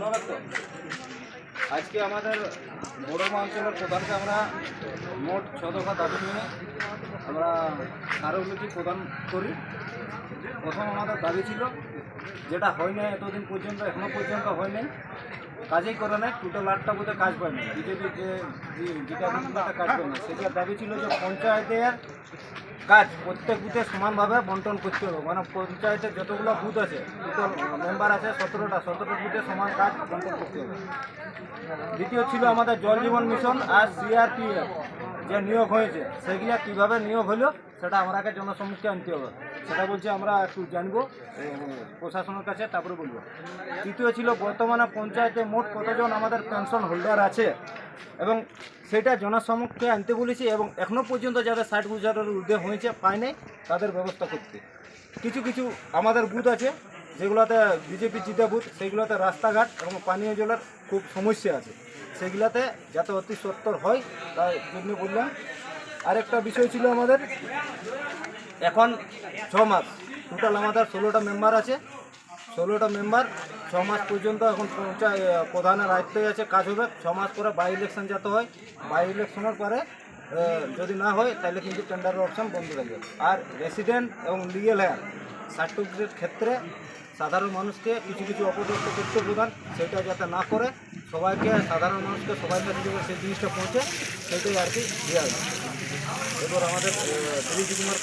তো। আজকে আমাদের বড়মা অঞ্চলের প্রধানকে আমরা মোট ছ দফা দাবি নিয়ে আমরা স্মারকলিপি প্রদান করি। প্রথম আমাদের দাবি ছিল যেটা হয় নাই, এতদিন পর্যন্ত, এখনও পর্যন্ত হয় নাই। কাজেই করে নাই টোটাল আটটা বুথে কাজ পায়নি। বিজেপি যে যে- যেটা কাজ পায়নি সেটার দাবি ছিল যে পঞ্চায়েতের কাজ প্রত্যেক বুথে সমানভাবে বন্টন করতে হবে। মানে পঞ্চায়েতের যতগুলো বুথ আছে টোটাল মেম্বার আছে, সতেরোটা, সতেরো বুথে সমান কাজ বন্টন করতে হবে। দ্বিতীয় ছিল আমাদের জল জীবন মিশন আর সিআরপিএফ যে নিয়োগ হয়েছে, সেগুলা কীভাবে নিয়োগ হলো, সেটা আমরাকে জনসম্মুখে আনতে হবে। সেটা বলছি আমরা একটু জানব প্রশাসনের কাছে, তারপরে বলব। তৃতীয় ছিল বর্তমানে পঞ্চায়েতে মোট কতজন আমাদের পেনশন হোল্ডার আছে এবং সেটা জনসমক্ষে আনতে বলেছি এবং এখনও পর্যন্ত যাদের ষাট বছরের ঊর্ধ্বে হয়েছে, পায় নাই, তাদের ব্যবস্থা করতে। কিছু কিছু আমাদের বুথ আছে, যেগুলোতে বিজেপি জিতে বুথ সেইগুলোতে রাস্তাঘাট এবং পানীয় জলের খুব সমস্যা আছে। সেগুলোতে যাতে অতি সত্তর হয় তাই জন্য বললাম। আরেকটা বিষয় ছিল আমাদের, এখন ছ মাস টোটাল আমাদের ষোলোটা মেম্বার আছে। ষোলোটা মেম্বার ছ মাস পর্যন্ত এখন প্রধানের দায়িত্বে আছে, কাজ হবে। ছ মাস পরে বাই ইলেকশন যেতে হয়। বাই ইলেকশনের পরে যদি না হয়, তাহলে কিন্তু টেন্ডারের অপশন বন্ধ থাকবে। আর রেসিডেন্ট এবং লিগেল হ্যান্ড সার্টিফিকেট ক্ষেত্রে সাধারণ মানুষকে কিছু কিছু অপদস্থ করতে প্রদান, সেটা যাতে না করে, সবাইকে, সাধারণ মানুষকে সবাই কাছে যাতে সেই জিনিসটা পৌঁছে, সেটাই আর কি দেওয়া এরপর আমাদের দিলীপ কুমার